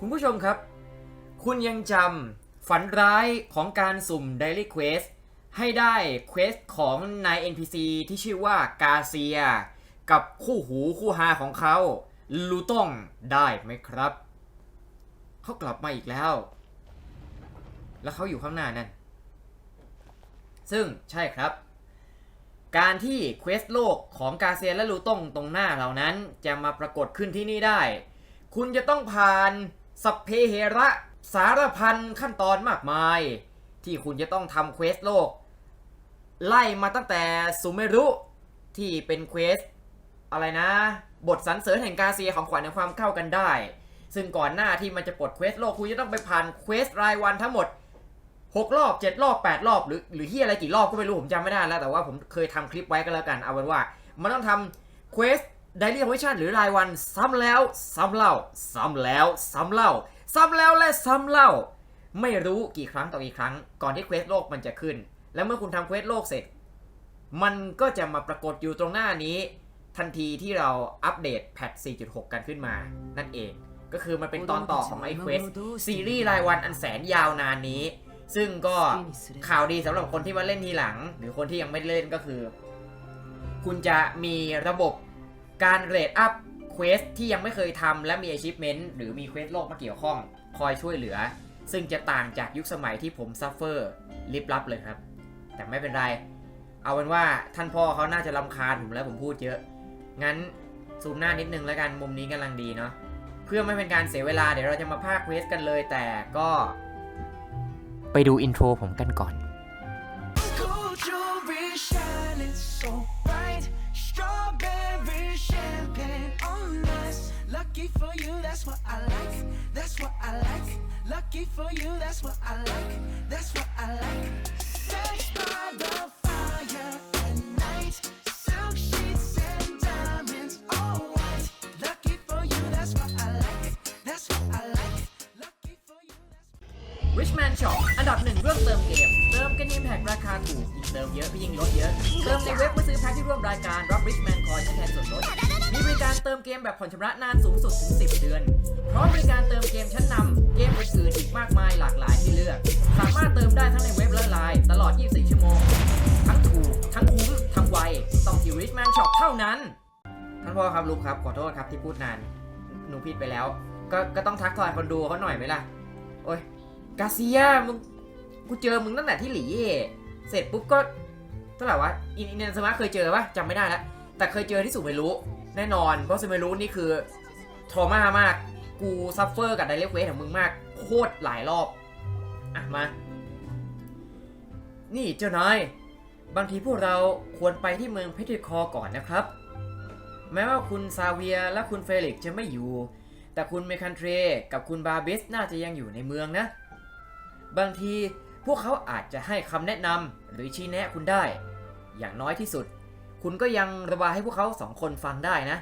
คุณผู้ชมครับ คุณยังจำฝันร้ายของการสุ่ม Daily Quest ให้ได้เควสของนาย NPC ที่ชื่อว่ากาเซีย กับคู่หูคู่ฮาของเขาลูต้องได้ไหมครับ เขากลับมาอีกแล้ว แล้วเขาอยู่ข้างหน้านั่น ซึ่งใช่ครับ การที่เควสโลกของกาเซียและลูต้องตรงหน้าเหล่านั้นจะมาปรากฏขึ้นที่นี่ได้ คุณจะต้องผ่าน สัพเพเหระสารพันขั้นตอนมากมาย ที่คุณจะต้องทำเควสโลก ไล่มาตั้งแต่สุเมรุที่เป็นเควสอะไรนะ บทสรรเสริญแห่งกาเซียของขวัญในความเข้ากันได้ ซึ่งก่อนหน้าที่มันจะปลดเควสโลก คุณจะต้องไปผ่านเควสรายวันทั้งหมด 6 รอบ 7 รอบ 8 รอบ หรือหรือที่อะไรกี่รอบก็ไม่รู้ผมจำไม่ได้แล้ว แต่ว่าผมเคยทำคลิปไว้ก็แล้วกันเอาเป็นว่า มันต้องทำเควส ไดรี่คอมมิชชั่นหรือรายวันซ้ำแล้วซ้ำเล่าซ้ำแล้วซ้ำเล่าซ้ำแล้วและซ้ำเล่า ไม่รู้กี่ครั้งต่อกี่ครั้ง ก่อนที่เควสโลกมันจะขึ้น แล้วเมื่อคุณทำเควสโลกเสร็จ มันก็จะมาปรากฏอยู่ตรงหน้านี้ ทันทีที่เราอัปเดตแพท 4.6 กันขึ้นมา นั่นเอง ก็คือมันเป็นตอนต่อของไอเควสซีรีส์รายวันอันแสนยาวนานนี้ ซึ่งก็ข่าวดีสำหรับคนที่มาเล่นทีหลัง หรือคนที่ยังไม่เล่นก็คือ คุณจะมีระบบ การเรทอัพเควสที่ยังไม่เคยทำและมี achievement หรือมีเควสโลกมาเกี่ยวข้อง คอยช่วยเหลือ ซึ่งจะต่างจากยุคสมัยที่ผมซัฟเฟอร์ลิบลับเลยครับ แต่ไม่เป็นไร เอาเป็นว่าท่านพ่อเขาน่าจะรำคาญผมแล้วผมพูดเยอะ งั้นซูมหน้านิดนึงแล้วกันมุมนี้กำลังดีเนาะเพื่อไม่เป็นการเสียเวลาเดี๋ยวเราจะมาพากเควสกันเลยแต่ก็ ไปดูอินโทรผมกันก่อน Gold jewelry shining so Lucky for you, that's what I like. That's what I like. Lucky for you, that's what I like. That's what I like. Sex by the fire at night. Silk sheets and diamonds, all white. Lucky for you, that's what I like. That's what I like. Lucky for you, that's Richman Shop อันดับหนึ่งเรื่องเติมเกม เติมกันยิงแพ็กราคาถูกยิ่งเติมเยอะก็ยิ่งลดเยอะ เติมในเว็บเมื่อซื้อแพ็กที่ร่วมรายการรับ ติมเกมแบบผ่อนชำระนานสูงสุดถึง 10 เดือน พร้อมบริการเติมเกมชั้นนำเกมอื่นๆอีกมากมายหลากหลายให้เลือก สามารถเติมได้ทั้งในเว็บและไลน์ตลอด 24 ชั่วโมง ทั้งถูก ทั้งคุ้ม ทั้งไว ต้องที่ Richman Shop เท่านั้น ท่านพ่อครับลูกครับ ขอโทษครับที่พูดนาน หนูผิดไปแล้ว ก็ก็ต้องทักทายคนดูเขาหน่อยไหมล่ะ โอ้ยกาเซียมึง กูเจอมึงตั้งแต่ที่หลีเสร็จปุ๊บก็เท่าไหร่วะอินอินเนสมาเคยเจอปะจำไม่ได้แล้วแต่เคยเจอที่สุเมรุ แน่นอนเพราะสุเมรุนี่คือทรมามาก กูซัฟเฟอร์กับไดเรกเวสของมึงมาก โคตรหลายรอบ อะมา นี่เจ้านาย บางทีพวกเราควรไปที่เมืองเพทริคอก่อนนะครับ แม้ว่าคุณซาเวียและคุณเฟลิกซ์จะไม่อยู่ แต่คุณเมคันเทรกับคุณบาบิสน่าจะยังอยู่ในเมืองนะ บางทีพวกเขาอาจจะให้คำแนะนำหรือชี้แนะคุณได้ อย่างน้อยที่สุด คุณก็ยังระบายให้พวกเขาสองคนฟังได้นะ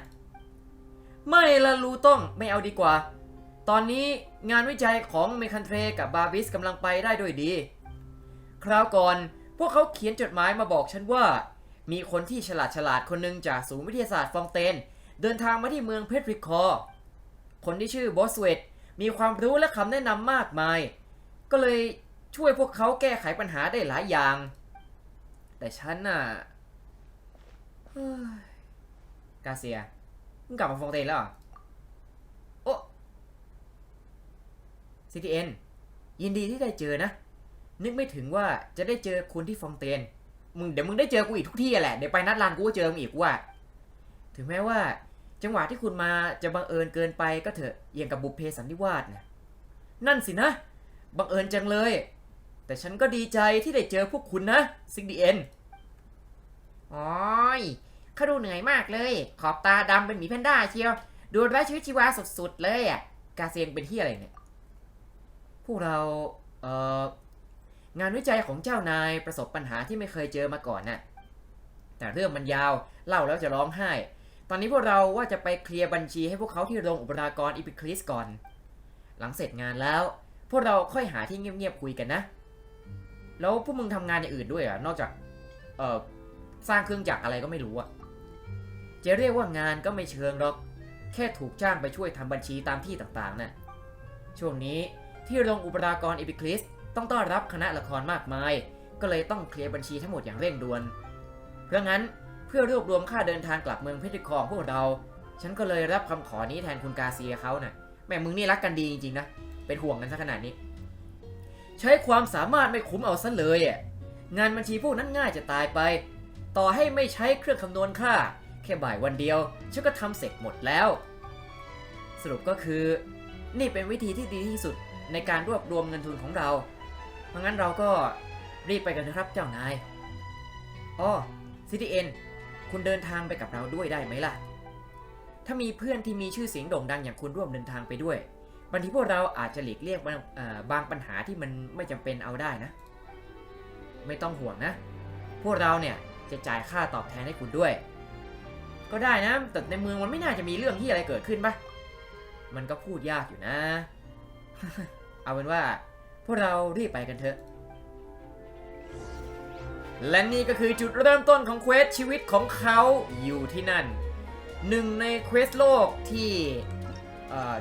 ไม่ละลูต้องไม่เอาดีกว่า ตอนนี้งานวิจัยของเมคันเทรกับบาบิสกำลังไปได้ด้วยดี คราวก่อนพวกเขาเขียนจดหมายมาบอกฉันว่า มีคนที่ฉลาดฉลาดคนหนึ่งจากศูนย์วิทยาศาสตร์ฟองเตน เดินทางมาที่เมืองเพทริคอร์คนที่ชื่อบอสเวตมีความรู้และคำแนะนำมากมาย ก็เลยช่วยพวกเขาแก้ไขปัญหาได้หลายอย่าง แต่ฉันน่ะ กาเซีย มึงกลับมาฟงเตนแล้วเหรอ โอ้ CTN ยินดีที่ได้เจอนะ นึกไม่ถึงว่าจะได้เจอคุณที่ฟองเตน มึงเดี๋ยวมึงได้เจอกูอีกทุกที่แหละ เดี๋ยวไปนัดลานกูก็เจอมึงอีกว่า ถึงแม้ว่า จังหวะที่คุณมาจะบังเอิญเกินไปก็เถอะอย่างกับบุพเพสันนิวาสนะนั่นสินะ บังเอิญจังเลย แต่ฉันก็ดีใจที่ได้เจอพวกคุณนะซิกดีเอ็นอ้ย เขาดูเหนื่อยมากเลย ขอบตาดำเป็นหมีแพนด้าเชียว ดูไร้ชีวิตชีวาสุดๆเลยอะ กาเซียงเป็นที่อะไรเนี่ย พวกเรา เอ่อ งานวิจัยของเจ้านายประสบปัญหาที่ไม่เคยเจอมาก่อนน่ะ แต่เรื่องมันยาว เล่าแล้วจะร้องไห้ ตอนนี้พวกเราว่าจะไปเคลียร์บัญชีให้พวกเขาที่โรงอุปรากรอิปิคลิสก่อน หลังเสร็จงานแล้ว พวกเราค่อยหาที่เงียบๆคุยกันนะ แล้วพวกมึงทำงานอย่างอื่นด้วยเหรอะ นอกจาก เอ่อ สร้างเครื่องจักรอะไรก็ไม่รู้อะ จะเรียกว่างานก็ไม่เชิงหรอก แค่ถูกจ้างไปช่วยทำบัญชีตามที่ต่างๆน่ะช่วงนี้ที่โรงอุปรากรอีพิคลิสต้องต้อนรับคณะละครมากมาย ก็เลยต้องเคลียร์บัญชีทั้งหมดอย่างเร่งด่วน เพราะงั้นเพื่อรวบรวมค่าเดินทางกลับเมืองเพชรคองพวกเรา ฉันก็เลยรับคำขอนี้แทนคุณกาเซียเขาน่ะแม่มึงนี่รักกันดีจริงๆนะ เป็นห่วงกันซะขนาดนี้ ใช้ความสามารถไม่คุ้มเอาซะเลยอะ งานบัญชีพวกนั้นง่ายจะตายไป ต่อให้ไม่ใช้เครื่องคำนวณค่า ค่บ่ายวันเดียวฉันก็ทำเสร็จหมดแล้ว สรุปก็คือ นี่เป็นวิธีที่ดีที่สุดในการรวบรวมเงินทุนของเรา เพราะงั้นเราก็รีบไปกันเถอะครับเจ้านายอ้อซิตี้เอ็นคุณเดินทางไปกับเราด้วยได้ไหมล่ะ ถ้ามีเพื่อนที่มีชื่อเสียงโด่งดังอย่างคุณร่วมเดินทางไปด้วยบางทีพวกเราอาจจะหลีกเลี่ยงบางเอ่อบางปัญหาที่มันไม่จำเป็นเอาได้นะ ไม่ต้องห่วงนะ พวกเราเนี่ยจะจ่ายค่าตอบแทนให้คุณด้วย ก็ได้นะ แต่ในเมืองมันไม่น่าจะมีเรื่องที่อะไรเกิดขึ้นปะมันก็พูดยากอยู่นะ เอาเป็นว่า พวกเรารีบไปกันเถอะ และนี่ก็คือจุดเริ่มต้นของเควสชีวิตของเขาอยู่ที่นั่น หนึ่งในเควสโลกที่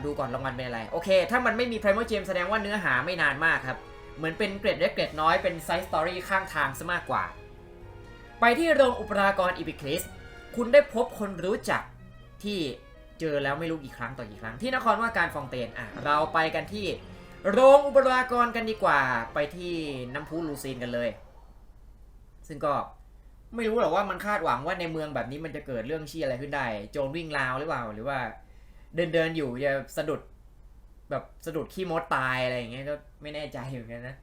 ดูก่อนรางวัลเป็นอะไร โอเค ถ้ามันไม่มี Primal Gem แสดงว่าเนื้อหาไม่นานมากครับ เหมือนเป็นเกรดเล็กเกรดน้อยเป็นไซส์สตอรี่ข้างทางซะมากกว่า ไปที่โรงอุปรากรอีพิคลิส คุณได้พบคนรู้จักที่เจอแล้วไม่รู้กี่ครั้งต่อกี่ครั้ง ที่นครว่าการฟองเตนอะเราไปกันที่โรงอุปรากรกันดีกว่าไปที่น้ำพุลูซีนกันเลย ซึ่งก็ไม่รู้หรอกว่ามันคาดหวังว่าในเมืองแบบนี้มันจะเกิดเรื่องชี้อะไรขึ้นได้ โจรวิ่งราวหรือเปล่า หรือว่า เดินเดินๆอยู่จะสะดุด แบบสะดุดขี้มดตายอะไรอย่างเงี้ยก็ไม่แน่ใจเหมือนกันนะ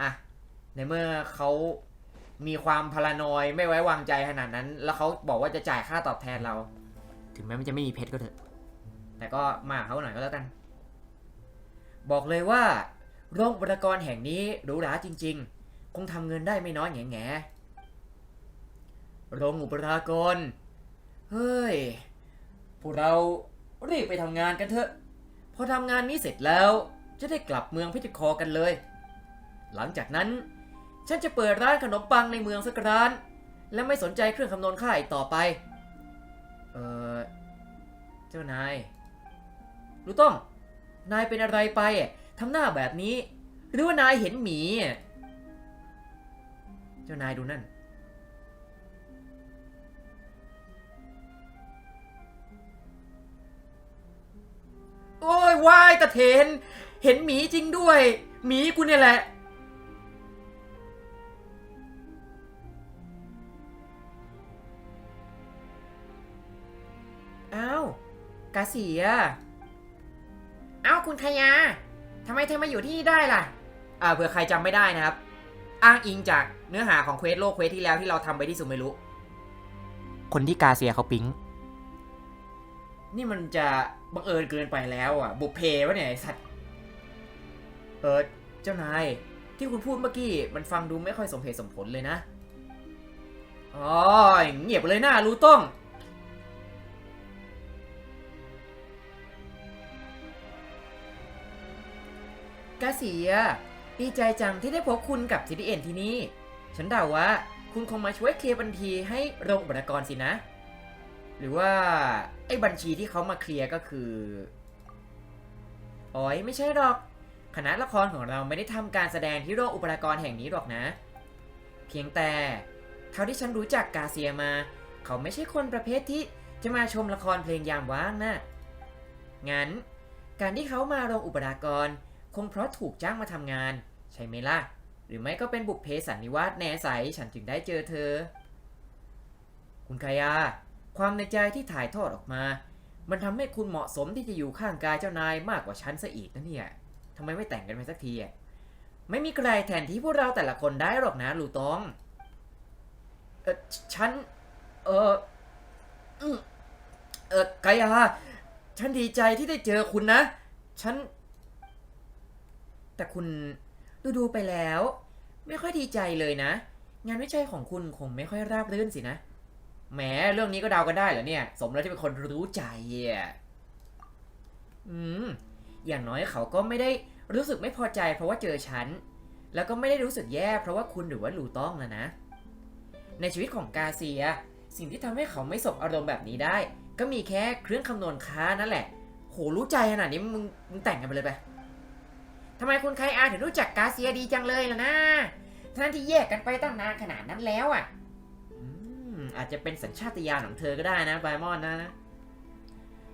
อะ ในเมื่อเขา มีความพารานอยไม่ไว้วางใจขนาดนั้น แล้วเขาบอกว่าจะจ่ายค่าตอบแทนเรา ถึงแม้มันจะไม่มีเพชรก็เถอะ แต่ก็มาเขาหน่อยก็แล้วกัน บอกเลยว่า โรงอุปกรณ์แห่งนี้หรูหราจริง ๆ คงทำเงินได้ไม่น้อยแง่แง่โรงอุปกรเฮ้ย พวกเรารีบไปทำงานกันเถอะ พอทำงานนี้เสร็จแล้ว จะได้กลับเมืองพิจิคอกันเลย หลังจากนั้น ฉันจะเปิดร้านขนมปังในเมืองสักร้าน และไม่สนใจเครื่องคำนวณค่าอีกต่อไป เออเจ้านายรู้ต้อง นายเป็นอะไรไปทำหน้าแบบนี้ หรือว่านายเห็นหมี เจ้านายดูนั่น โอ้ยวายตะเถน เห็นหมีจริงด้วย หมีกูเนี่ยแหละาวกาเสียอ้าวคุณขยาทำไมเธอมาอยู่ที่นี่ได้ล่ะ อ่าเผื่อใครจำไม่ได้นะครับ อ้างอิงจากเนื้อหาของเควสโลกเควสที่แล้วที่เราทำไปที่สุเมรุ คนที่กาเซียเขาปิ๊ง นี่มันจะบังเอิญเกินไปแล้วอะ บุพเพวะเนี่ยไอ้สัตว์ เออเจ้านาย ที่คุณพูดเมื่อกี้มันฟังดูไม่ค่อยสมเหตุสมผลเลยนะ อ๋อเงียบเลยนะรู้ต้อง กาเสีย ดีใจจังที่ได้พบคุณกับ CDN ที่นี่ ฉันเดาว่า คุณคงมาช่วยเคลียร์บัญชีให้โรงอุปกรณ์สินะ หรือว่า ไอ้บัญชีที่เขามาเคลียร์ก็คืออ๋อยไม่ใช่หรอก คณะละครของเราไม่ได้ทำการแสดงที่โรงอุปกรณ์แห่งนี้หรอกนะ เพียงแต่ เท่าที่ฉันรู้จักกาเซียมา เขาไม่ใช่คนประเภทที่จะมาชมละครเพลงยามว่างนะงั้น การที่เขามาโรงอุปกรณ์ คงเพราะถูกจ้างมาทำงาน ใช่ไหมล่ะ หรือไม่ก็เป็นบุพเพสันนิวาสแน่ใสฉันถึงได้เจอเธอ คุณคายา ความในใจที่ถ่ายทอดออกมา มันทำให้คุณเหมาะสมที่จะอยู่ข้างกายเจ้านายมากกว่าฉันซะอีกนะเนี่ยทำไมไม่แต่งกันไปสักทีอะไม่มีใครแทนที่พวกเราแต่ละคนได้หรอกนะลูตอง เออฉัน เออเออกายา ฉันดีใจที่ได้เจอคุณนะ ฉัน แต่คุณดูดูๆไปแล้ว ไม่ค่อยดีใจเลยนะ งานวิจัยของคุณคงไม่ค่อยราบรื่นสินะ แหมเรื่องนี้ก็เดากันได้เหรอเนี่ย สมแล้วที่เป็นคนรู้ใจอะอืม อย่างน้อยเขาก็ไม่ได้รู้สึกไม่พอใจเพราะว่าเจอฉัน แล้วก็ไม่ได้รู้สึกแย่เพราะว่าคุณหรือว่าลูต้องนะนะ ในชีวิตของกาเซีย สิ่งที่ทำให้เขาไม่สบอารมณ์แบบนี้ได้ ก็มีแค่เครื่องคำนวณค้านั่นแหละ โหรู้ใจขนาดนี้มึงมึงแต่งกันไปเลยไปำไมคุณไคอาถึงรู้จักกาเซียดีจังเลยล่ะนะทั้งที่แยกกันไปตั้งนานขนาดนั้นแล้วอะอืมอาจจะเป็นสัญชาตญาณของเธอก็ได้นะไบมอนนะ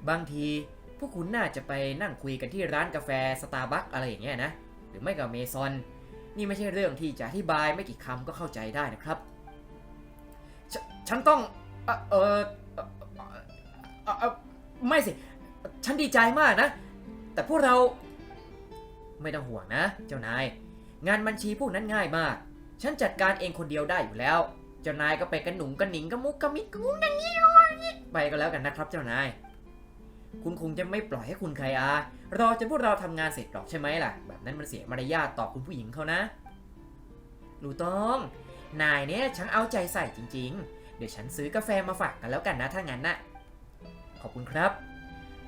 บางทีพวกคุณน่าจะไปนั่งคุยกันที่ร้านกาแฟสตาร์บัคอะไรอย่างเงี้ยนะ หรือไม่ก็เมซอน นี่ไม่ใช่เรื่องที่จะอธิบายไม่กี่คำก็เข้าใจได้นะครับฉฉันต้องเออเออเออไม่สิ ฉันดีใจมากนะ แต่พวกเรา ไม่ต้องห่วงนะ เจ้านาย งานบัญชีพวกนั้นง่ายมาก ฉันจัดการเองคนเดียวได้อยู่แล้ว เจ้านายก็ไปกันหนุงกันหนิงกันมุกกันมิกกันมุกกันนี่ไปก็แล้วกันนะครับ เจ้านาย คุณคงจะไม่ปล่อยให้คุณใครอารอจนพวกเราทำงานเสร็จหรอกใช่ไหมล่ะ แบบนั้นมันเสียมารยาทต่อคุณผู้หญิงเขานะหนูต้อง นายเนี่ยช่างเอาใจใส่จริง ๆ เดี๋ยวฉันซื้อกาแฟมาฝากกันแล้วกันนะถ้างั้นนะขอบคุณครับ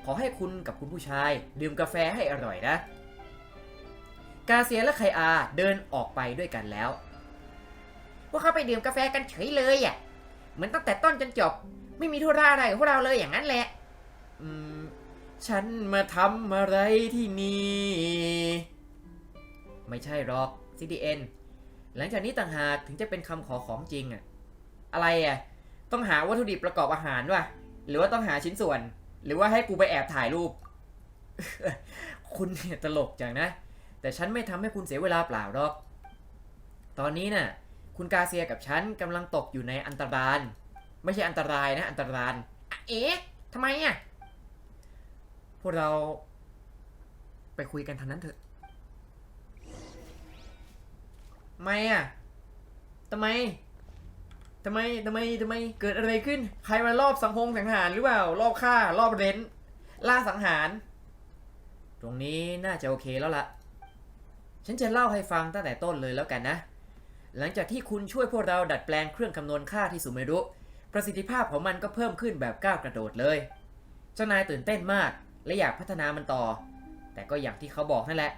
ขอให้คุณกับคุณผู้ชาย ดื่มกาแฟให้อร่อยนะ กาเซียและไคอาเดินออกไปด้วยกันแล้ว พวกเขาไปดื่มกาแฟกันเฉยเลยอะ เหมือนตั้งแต่ต้นจนจบ ไม่มีธุระอะไรกับพวกเราเลยอย่างนั้นแหละ อืม ฉันมาทำอะไรที่นี่ ไม่ใช่หรอก CDN หลังจากนี้ต่างหากถึงจะเป็นคำขอของจริงอะ อะไรอะ ต้องหาวัตถุดิบประกอบอาหารวะหรือว่าต้องหาชิ้นส่วน หรือว่าให้กูไปแอบถ่ายรูป คุณเนี่ยตลกจังนะ แต่ฉันไม่ทำให้คุณเสียเวลาเปล่าหรอก ตอนนี้น่ะ คุณกาเซียกับฉันกำลังตกอยู่ในอันตรายไม่ใช่อันตรายนะ อันตรายอะเอ๊ะทำไมอะ พวกเราไปคุยกันทางนั้นเถอะทำไมอะทำไมทำไมทำไมทำไม เกิดอะไรขึ้น ใครมารอบสังหงสังหารหรือเปล่า รอบฆ่า รอบเร้น ล่าสังหาร ตรงนี้น่าจะโอเคแล้วล่ะ ฉันจะเล่าให้ฟังตั้งแต่ต้นเลยแล้วกันนะ หลังจากที่คุณช่วยพวกเราดัดแปลงเครื่องคำนวณค่าที่สุเมรุ ประสิทธิภาพของมันก็เพิ่มขึ้นแบบก้าวกระโดดเลย เจ้านายตื่นเต้นมาก และอยากพัฒนามันต่อ แต่ก็อย่างที่เขาบอกนั่นแหละ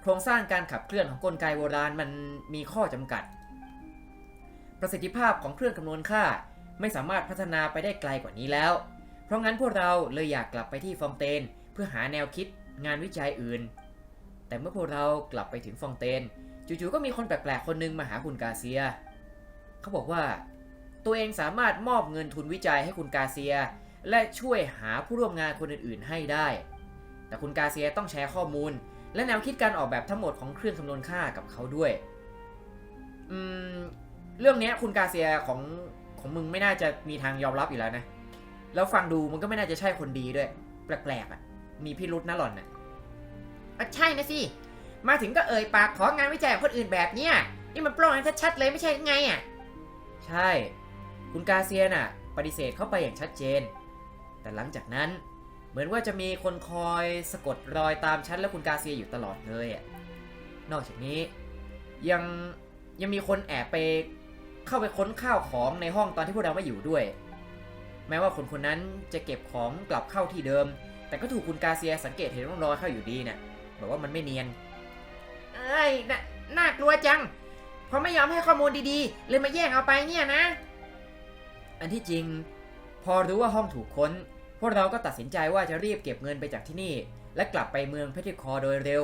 โครงสร้างการขับเคลื่อนของกลไกโบราณมันมีข้อจำกัด ประสิทธิภาพของเครื่องคำนวณค่าไม่สามารถพัฒนาไปได้ไกลกว่านี้แล้ว เพราะงั้นพวกเราเลยอยากกลับไปที่ฟองเตนเพื่อหาแนวคิดงานวิจัยอื่น แต่เมื่อพวกเรากลับไปถึงฟองเตนจู่ๆก็มีคนแปลกๆคนหนึงมาหาคุณกาเซีย เขาบอกว่า ตัวเองสามารถมอบเงินทุนวิจัยให้คุณกาเซีย และช่วยหาผู้ร่วมงานคนอื่นๆให้ได้ แต่คุณกาเซียต้องแชร์ข้อมูล และแนวคิดการออกแบบทั้งหมดของเครื่องคำนวณค่ากับเขาด้วยอืมเรื่องนี้คุณกาเซียของของมึงไม่น่าจะมีทางยอมรับอยู่แล้วนะ แล้วฟังดูมันก็ไม่น่าจะใช่คนดีด้วย แปลกๆอะ มีพิรุษนะหล่อนน่ะ อะใช่นะสิ มาถึงก็เอ่ยปากของานวิจัยของคนอื่นแบบเนี้ยนี่มันปล้องชัดๆเลยไม่ใช่ไงอะ ใช่ คุณกาเซียน่ะ ปฏิเสธเข้าไปอย่างชัดเจน แต่หลังจากนั้น เหมือนว่าจะมีคนคอยสะกดรอยตามฉันและคุณกาเซียอยู่ตลอดเลยอะ นอกจากนี้ยังยังมีคนแอบไปเข้าไปค้นข้าวของในห้องตอนที่พวกเราไม่อยู่ด้วย แม้ว่าคนคนนั้นจะเก็บของกลับเข้าที่เดิม แต่ก็ถูกคุณกาเซียสังเกตเห็นร่องรอยเข้าอยู่ดีเนี่ ยบอกว่ามันไม่เนียน เอ้ยน่าน่ากลัวจัง เพราะไม่ยอมให้ข้อมูลดีๆเลยมาแย่งเอาไปเนี่ยนะ อันที่จริง พอรู้ว่าห้องถูกค้น พวกเราก็ตัดสินใจว่าจะรีบเก็บเงินไปจากที่นี่ และกลับไปเมืองเพทริคอร์โดยเร็ว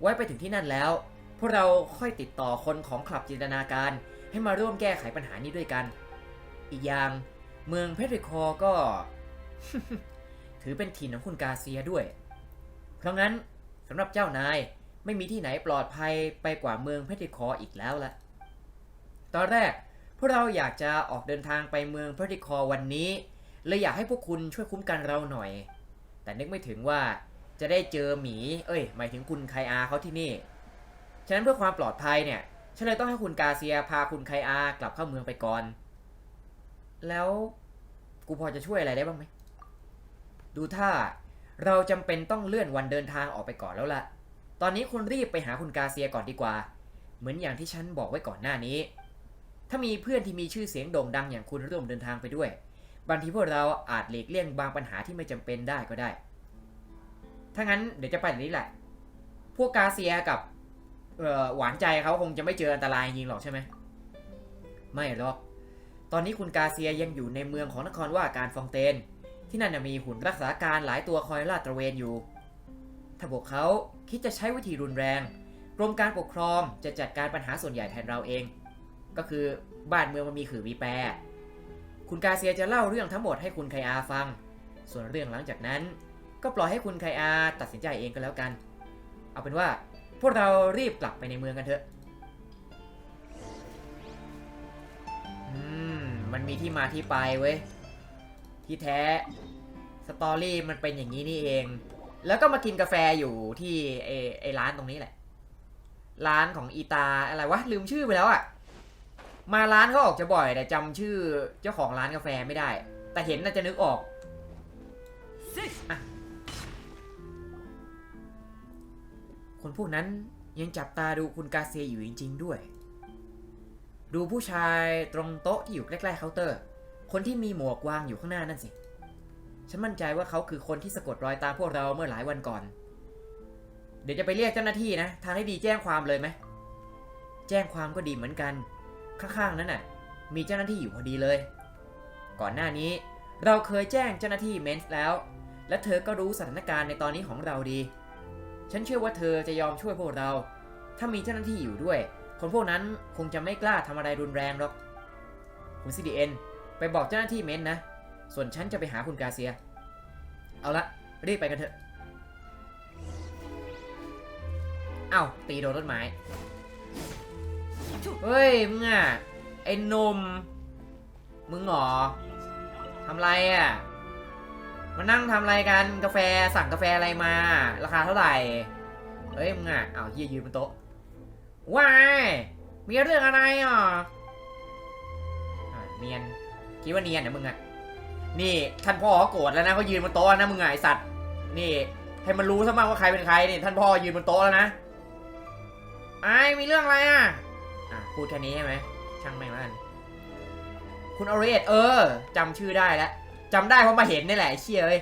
ไว้ไปถึงที่นั่นแล้ว พวกเราค่อยติดต่อคนของคลับจินตนาการ ให้มาร่วมแก้ไขปัญหานี้ด้วยกัน อีกอย่างเมืองเพทริคอร์ก็ ถือเป็นถิ่นของคุณกาเซียด้วย เพราะงั้นสำหรับเจ้านายไม่มีที่ไหนปลอดภัยไปกว่าเมืองเพทริคออีกแล้วละ ตอนแรกพวกเราอยากจะออกเดินทางไปเมืองเพทริคอวันนี้เลยอยากให้พวกคุณช่วยคุ้มกันเราหน่อย แต่นึกไม่ถึงว่าจะได้เจอหมี เอ้ย หมายถึงคุณไคอาเขาที่นี่ ฉะนั้นเพื่อความปลอดภัยเนี่ยฉันเลยต้องให้คุณกาเซียพาคุณไคอากลับเข้าเมืองไปก่อน แล้วกูพอจะช่วยอะไรได้บ้างไหม ดูถ้า เราจำเป็นต้องเลื่อนวันเดินทางออกไปก่อนแล้วล่ะ ตอนนี้คุณรีบไปหาคุณกาเซียก่อนดีกว่า เหมือนอย่างที่ฉันบอกไว้ก่อนหน้านี้ ถ้ามีเพื่อนที่มีชื่อเสียงโด่งดังอย่างคุณร่วมเดินทางไปด้วย บางทีพวกเราอาจหลีกเลี่ยงบางปัญหาที่ไม่จำเป็นได้ก็ได้ ถ้างั้นเดี๋ยวจะไปแบบนี้แหละ พวกกาเซียกับหวานใจเขาคงจะไม่เจออันตรายจริงหรอกใช่ไหม ไม่หรอก ตอนนี้คุณกาเซียยังอยู่ในเมืองของนครว่าการฟองเตน ที่นั่นมีหุ่นรักษาการหลายตัวคอยลาดตระเวนอยู่ ถ้าพวกเขาคิดจะใช้วิธีรุนแรง กรมการปกครองจะจัดการปัญหาส่วนใหญ่แทนเราเอง ก็คือบ้านเมืองมันมีขื่อมีแปร คุณกาเซียจะเล่าเรื่องทั้งหมดให้คุณไคอาฟัง ส่วนเรื่องหลังจากนั้น ก็ปล่อยให้คุณไคอาตัดสินใจเองก็แล้วกัน เอาเป็นว่าพวกเรารีบกลับไปในเมืองกันเถอะ อืม มันมีที่มาที่ไปเว้ย ที่แท้สตอรี่มันเป็นอย่างนี้นี่เอง แล้วก็มากินกาแฟอยู่ที่ไอไอร้านตรงนี้แหละ ร้านของอีตาอะไรวะลืมชื่อไปแล้วอะมาร้านเขาออกจะบ่อยแต่จำชื่อเจ้าของร้านกาแฟไม่ได้ แต่เห็นน่าจะนึกออกอคนพวกนั้นยังจับตาดูคุณกาเซียอยู่จริง ๆ ด้วย ดูผู้ชายตรงโต๊ะที่อยู่ใกล้ๆเคาน์เตอร์ คนที่มีหมวกวางอยู่ข้างหน้านั่นสิ ฉันมั่นใจว่าเขาคือคนที่สะกดรอยตามพวกเราเมื่อหลายวันก่อน เดี๋ยวจะไปเรียกเจ้าหน้าที่นะ ทางให้ดีแจ้งความเลยไหม แจ้งความก็ดีเหมือนกัน ข้างๆนั้นน่ะ มีเจ้าหน้าที่อยู่พอดีเลย ก่อนหน้านี้ เราเคยแจ้งเจ้าหน้าที่เมนส์แล้ว และเธอก็รู้สถานการณ์ในตอนนี้ของเราดี ฉันเชื่อว่าเธอจะยอมช่วยพวกเรา ถ้ามีเจ้าหน้าที่อยู่ด้วย คนพวกนั้นคงจะไม่กล้าทำอะไรรุนแรงหรอก คุณซีดีเอ็น ไปบอกเจ้าหน้าที่เมนส์นะ ส่วนฉันจะไปหาคุณกาเซีย เอาละรีบไปกันเถอะ เอ้าตีโดนต้นไม้ เฮ้ยมึงอะไอ้นม มึงเหรอทำไรอะ มานั่งทำอะไรกันกาแฟสั่งกาแฟอะไรมา ราคาเท่าไหร่ เฮ้ยมึงอะ เอ้าเฮียยืนบนโต๊ะว้ายมีเรื่องอะไรอะอะเนียน คิดว่าเนียนนะมึงอะนี่ท่านพ่อเขาโกรธแล้วนะเขายืนบนโต๊ะนะมึงไงไอ้สัตว์ นี่ให้มันรู้ซะบ้างว่าใครเป็นใครนี่ท่านพ่อยืนบนโต๊ะแล้วนะไอ้มีเรื่องอะไรอะอะพูดแค่นี้ใช่ไหมช่างแม่งแล้วกันคุณออเรสเออจำชื่อได้แล้วจำได้เพราะมาเห็นนี่แหละไอ้เชี่ยเอ้ย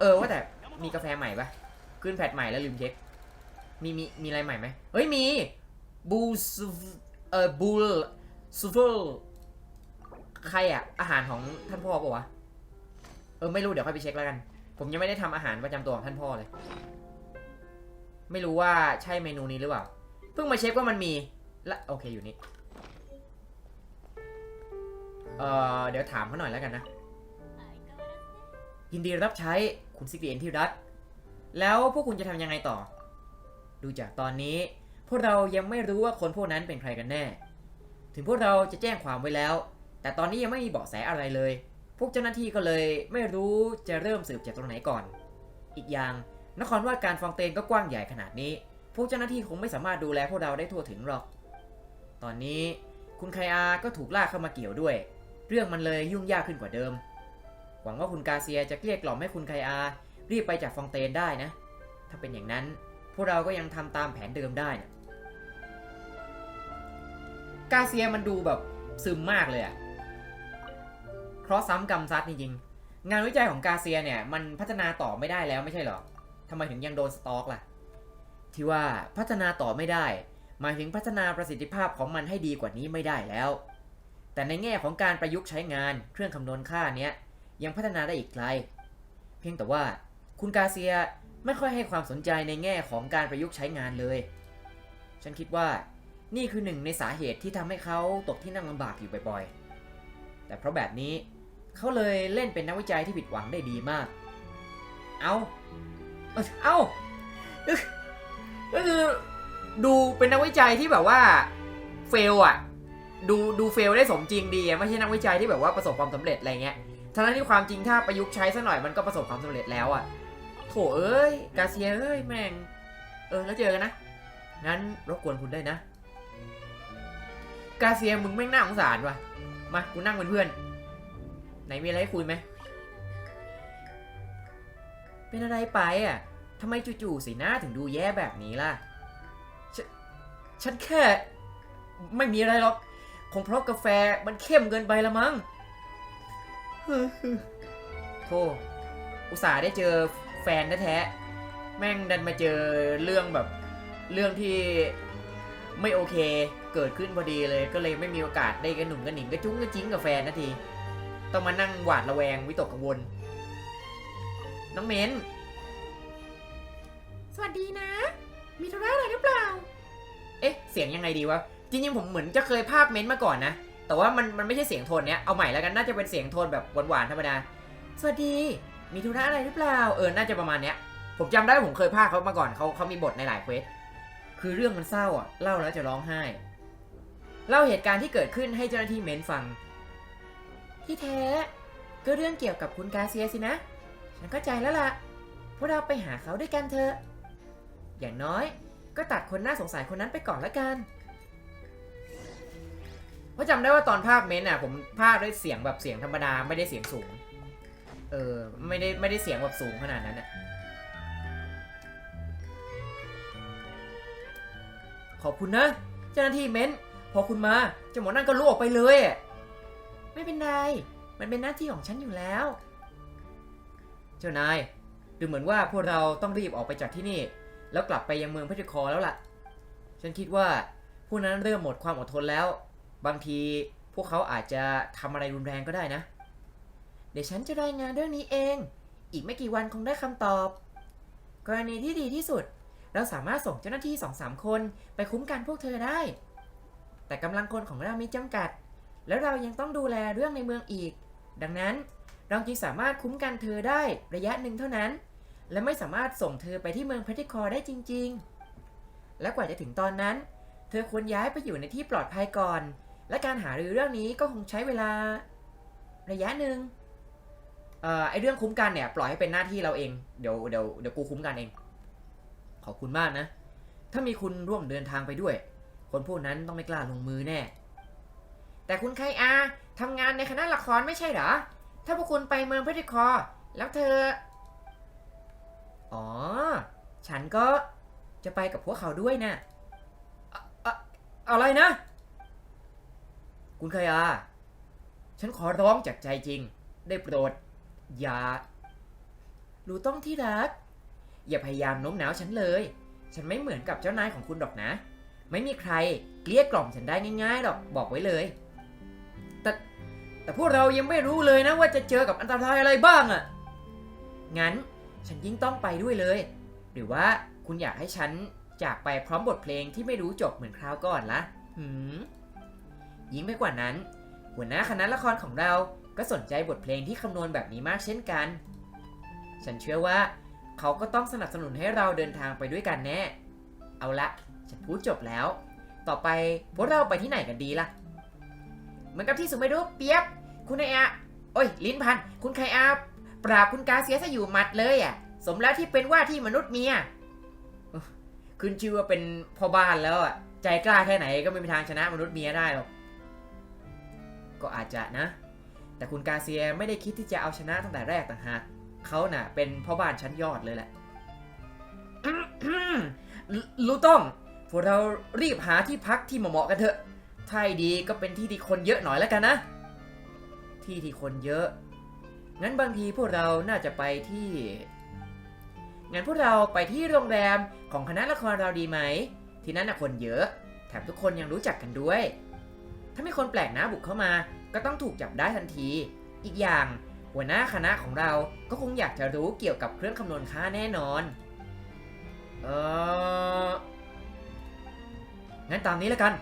เออว่าแต่มีกาแฟใหม่ปะขึ้นแพทใหม่แล้วลืมเช็คมีมีมีอะไรใหม่ไหมเฮ้ยมีบูซูเออบูลซูเฟล ใครอะ อาหารของท่านพ่อปะวะ เออไม่รู้เดี๋ยวค่อยไปเช็คแล้วกัน ผมยังไม่ได้ทำอาหารประจำตัวของท่านพ่อเลย ไม่รู้ว่าใช่เมนูนี้หรือเปล่า เพิ่งมาเช็คว่ามันมี ละโอเคอยู่นี่ เอ่อเดี๋ยวถามเขาหน่อยแล้วกันนะ ยินดีรับใช้คุณซิกเอนที่รัก แล้วพวกคุณจะทำยังไงต่อ ดูจากตอนนี้ พวกเรายังไม่รู้ว่าคนพวกนั้นเป็นใครกันแน่ ถึงพวกเราจะแจ้งความไว้แล้ว แต่ตอนนี้ยังไม่มีเบาะแสอะไรเลย พวกเจ้าหน้าที่ก็เลยไม่รู้จะเริ่มสืบจากตรงไหนก่อน อีกอย่างนครว่าการฟองเตนก็กว้างใหญ่ขนาดนี้ พวกเจ้าหน้าที่คงไม่สามารถดูแลพวกเราได้ทั่วถึงหรอก ตอนนี้คุณไคอาก็ถูกลากเข้ามาเกี่ยวด้วย เรื่องมันเลยยุ่งยากขึ้นกว่าเดิม หวังว่าคุณกาเซียจะเกลี้ยกล่อมให้คุณไคอารีบไปจากฟองเตนได้นะ ถ้าเป็นอย่างนั้นพวกเราก็ยังทำตามแผนเดิมได้นะกาเซียมันดูแบบซึมมากเลยอะ ราะห์ซ้ำกรรมซัดจริงๆ งานวิจัยของกาเซียเนี่ย มันพัฒนาต่อไม่ได้แล้วไม่ใช่หรอทำไมถึงยังโดนสต็อกล่ะ ที่ว่าพัฒนาต่อไม่ได้ หมายถึงพัฒนาประสิทธิภาพของมันให้ดีกว่านี้ไม่ได้แล้ว แต่ในแง่ของการประยุกต์ใช้งานเครื่องคำนวณค่าเนี้ยยังพัฒนาได้อีกไกล เพียงแต่ว่าคุณกาเซียไม่ค่อยให้ความสนใจในแง่ของการประยุกต์ใช้งานเลย ฉันคิดว่านี่คือหนึ่งในสาเหตุที่ทำให้เขาตกที่นั่งลำบากอยู่บ่อยๆ แต่เพราะแบบนี้ เขาเลยเล่นเป็นนักวิจัยที่ผิดหวังได้ดีมาก เอาเอ้าก็คือดูเป็นนักวิจัยที่แบบว่าเฟลอะดูดูเฟลได้สมจริงดีไม่ใช่นักวิจัยที่แบบว่าประสบความสำเร็จอะไรเงี้ยทั้งนั้นที่ความจริงถ้าประยุกต์ใช้ซะหน่อยมันก็ประสบความสำเร็จแล้วอะโถเอ้ย กาเซียเอ้ย แม่ง เออแล้วเจอกันนะ งั้นรบกวนคุณได้นะ กาเซียมึงแม่งน่าสงสารว่ะ มา กูนั่งเป็นเพื่อน นมีอะไรคุยไหม เป็นอะไรไปอะทำไมจู่ๆสีหน้าถึงดูแย่แบบนี้ล่ะฉฉันแค่ ไม่มีอะไรหรอก คงเพราะกาแฟมันเข้มเกินไปละมั้งโธ่อุตส่าห์ได้เจอแฟนแท้ๆแม่งดันมาเจอเรื่องแบบ เรื่องที่ไม่โอเคเกิดขึ้นพอดีเลย ก็เลยไม่มีโอกาสได้กระหนุ่มกระหนิงกระจุ้งกระจิ้งกับแฟนนาที ต้องมานั่งหวาดระแวงวิตกกังวล น้องเม้น สวัสดีนะ มีธุระอะไรหรือเปล่า เอ๊ะ เสียงยังไงดีวะ จริงๆผมเหมือนจะเคยภาคเม้นต์มาก่อนนะ แต่ว่ามันมันไม่ใช่เสียงโทนเนี้ย เอาใหม่แล้วกัน น่าจะเป็นเสียงโทนแบบหวานๆธรรมดา สวัสดี มีธุระอะไรหรือเปล่า เออ น่าจะประมาณเนี้ย ผมจำได้ผมเคยภาคเขามาก่อนเขาเขามีบทในหลายเควส คือเรื่องมันเศร้าอะ เล่าแล้วจะร้องไห้ เล่าเหตุการณ์ที่เกิดขึ้นให้เจ้าหน้าที่เม้นฟัง ที่แท้ ก็เรื่องเกี่ยวกับคุณกาเซียสินะ ฉันเข้าใจแล้วล่ะ พวกเราไปหาเขาด้วยกันเถอะ อย่างน้อยก็ตัดคนน่าสงสัยคนนั้นไปก่อนละกันเพราะจำได้ว่าตอนภาคเม้นท์อะผมภาคด้วยเสียงแบบเสียงธรรมดาไม่ได้เสียงสูง เออไม่ได้ไม่ได้เสียงแบบสูงขนาดนั้นอะขอบคุณนะ เจ้าหน้าที่เม้นท์พอคุณมาเจ้าหมอนั่นก็ลุกออกไปเลยอะ ไม่เป็นไร มันเป็นหน้าที่ของฉันอยู่แล้ว เจ้านาย ดูเหมือนว่าพวกเราต้องรีบออกไปจากที่นี่ แล้วกลับไปยังเมืองเพชรคอแล้วล่ะ ฉันคิดว่าพวกนั้นเริ่มหมดความอดทนแล้ว บางทีพวกเขาอาจจะทำอะไรรุนแรงก็ได้นะ เดี๋ยวฉันจะรายงานเรื่องนี้เอง อีกไม่กี่วันคงได้คำตอบ กรณีที่ดีที่สุด เราสามารถส่งเจ้าหน้าที่สองสามคนไปคุ้มกันพวกเธอได้ แต่กำลังคนของเรามีจำกัด แล้วเรายังต้องดูแลเรื่องในเมืองอีก ดังนั้นเราจึงสามารถคุ้มกันเธอได้ระยะหนึ่งเท่านั้น และไม่สามารถส่งเธอไปที่เมืองเพทิคอได้จริง ๆ และกว่าจะถึงตอนนั้น เธอควรย้ายไปอยู่ในที่ปลอดภัยก่อน และการหารือเรื่องนี้ก็คงใช้เวลา ระยะหนึ่งเอ่อไอเรื่องคุ้มกันเนี่ยปล่อยให้เป็นหน้าที่เราเองเดี๋ยวเดี๋ยวเดี๋ยวกูคุ้มกันเอง ขอบคุณมากนะ ถ้ามีคุณร่วมเดินทางไปด้วย คนพวกนั้นต้องไม่กล้าลงมือแน่ แต่คุณไคอาทำงานในคณะละครไม่ใช่เหรอ ถ้าพวกคุณไปเมืองเพชรคอร์แล้วเธอ อ๋อ ฉันก็จะไปกับพวกเขาด้วยนะอะอะอะไรนะ คุณไคอา ฉันขอร้องจากใจจริง ได้โปรด อย่า รู้ต้องที่รัก อย่าพยายามโน้มน้าวฉันเลย ฉันไม่เหมือนกับเจ้านายของคุณหรอกนะ ไม่มีใครเกลี้ยกล่อมฉันได้ง่ายๆหรอก บอกไว้เลย แต่พวกเรายังไม่รู้เลยนะว่าจะเจอกับอันตรายอะไรบ้างอะ่ะ งั้นฉันยิ่งต้องไปด้วยเลย หรือว่าคุณอยากให้ฉันจากไปพร้อมบทเพลงที่ไม่รู้จบเหมือนคราวก่อนละหืมยิ่งไปกว่านั้น หัวหน้าคณะละครของเราก็สนใจบทเพลงที่คำนวณแบบนี้มากเช่นกัน ฉันเชื่อว่า เขาก็ต้องสนับสนุนให้เราเดินทางไปด้วยกันแน่ เอาละ ฉันพูดจบแล้ว ต่อไปพวกเราไปที่ไหนกันดีล่ะ เหมือนกับที่สุไม่รู้เปียบ คุณไออาโอ้ย ลิ้นพัน คุณไคอาปราบคุณกาเซียซะอยู่หมัดเลยอะ สมแล้วที่เป็นว่าที่มนุษย์เมียขึ้นชื่อว่าเป็นพ่อบ้านแล้วอะ ใจกล้าแค่ไหนก็ไม่มีทางชนะมนุษย์เมียได้หรอก ก็อาจจะนะ แต่คุณกาเซียไม่ได้คิดที่จะเอาชนะตั้งแต่แรกต่างหากเขาน่ะ เป็นพ่อบ้านชั้นยอดเลยแหละรู้ต้องพวกเรารีบหาที่พักที่เหมาะกันเถอะ ถ้าให้ดีก็เป็นที่ที่คนเยอะหน่อยแล้วกันนะ ที่ที่คนเยอะ งั้นบางทีพวกเราน่าจะไปที่ งั้นพวกเราไปที่โรงแรมของคณะละครเราดีไหม ที่นั่นน่ะคนเยอะ แถมทุกคนยังรู้จักกันด้วย ถ้ามีคนแปลกหน้าบุกเข้ามา ก็ต้องถูกจับได้ทันที อีกอย่างหัวหน้าคณะของเราก็คงอยากจะรู้เกี่ยวกับเครื่องคำนวณค่าแน่นอน เอองั้นตามนี้แล้วกัน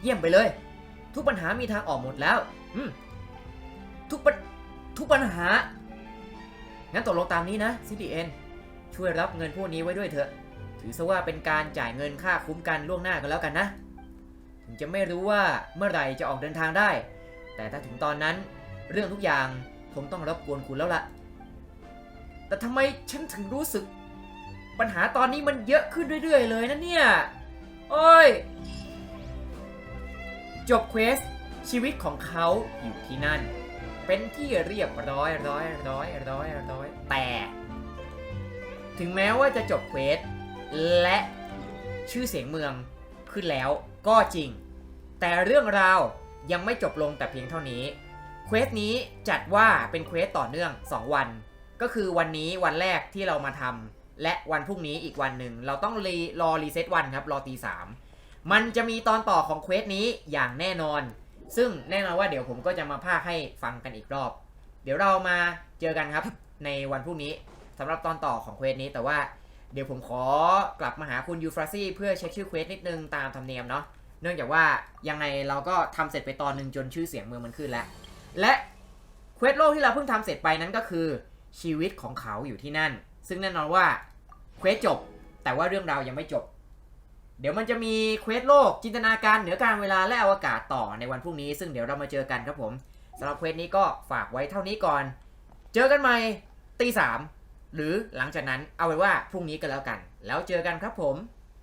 เยี่ยมไปเลย ทุกปัญหามีทางออกหมดแล้วอืมทุกปัญทุกปัญหา งั้นตกลงตามนี้นะ CDN ช่วยรับเงินพวกนี้ไว้ด้วยเถอะ ถือซะว่าเป็นการจ่ายเงินค่าคุ้มกันล่วงหน้ากันแล้วกันนะ ถึงจะไม่รู้ว่าเมื่อไหร่จะออกเดินทางได้ แต่ถ้าถึงตอนนั้น เรื่องทุกอย่างคงต้องรบกวนคุณแล้วล่ะ แต่ทำไมฉันถึงรู้สึก ปัญหาตอนนี้มันเยอะขึ้นเรื่อยๆเลยนะเนี่ย โอ้ย จบเควส ชีวิตของเขาอยู่ที่นั่น เป็นที่เรียบร้อยร้อยร้อยร้อยร้อยแต่ ถึงแม้ว่าจะจบเควส และชื่อเสียงเมืองขึ้นแล้วก็จริง แต่เรื่องราวยังไม่จบลงแต่เพียงเท่านี้เควสนี้จัดว่าเป็นเควสต่อเนื่อง 2 วัน ก็คือวันนี้วันแรกที่เรามาทำและวันพรุ่งนี้อีกวันหนึ่งเราต้องรีรอรีเซ็ตวันครับรอตีสาม มันจะมีตอนต่อของเควสนี้อย่างแน่นอน ซึ่งแน่นอนว่าเดี๋ยวผมก็จะมาพากให้ฟังกันอีกรอบ เดี๋ยวเรามาเจอกันครับในวันพรุ่งนี้สำหรับตอนต่อของเควสนี้แต่ว่าเดี๋ยวผมขอกลับมาหาคุณยูฟราซี่เพื่อเช็คชื่อเควสนิดนึงตามธรรมเนียมเนาะเนื่องจากว่ายังไงเราก็ทำเสร็จไปตอนหนึ่งจนชื่อเสียงเมืองมันขึ้นแล้ว และเควสโลกที่เราเพิ่งทำเสร็จไปนั้นก็คือชีวิตของเขาอยู่ที่นั่น ซึ่งแน่นอนว่าเควสจบแต่ว่าเรื่องราวยังไม่จบ เดี๋ยวมันจะมีเควสโลกจินตนาการเหนือการเวลาและอวกาศต่อในวันพรุ่งนี้ซึ่งเดี๋ยวเรามาเจอกันครับผมสำหรับเควสนี้ก็ฝากไว้เท่านี้ก่อน เจอกันใหม่ตีสามหรือหลังจากนั้นเอาไว้ว่าพรุ่งนี้ก็แล้วกัน แล้วเจอกันครับผม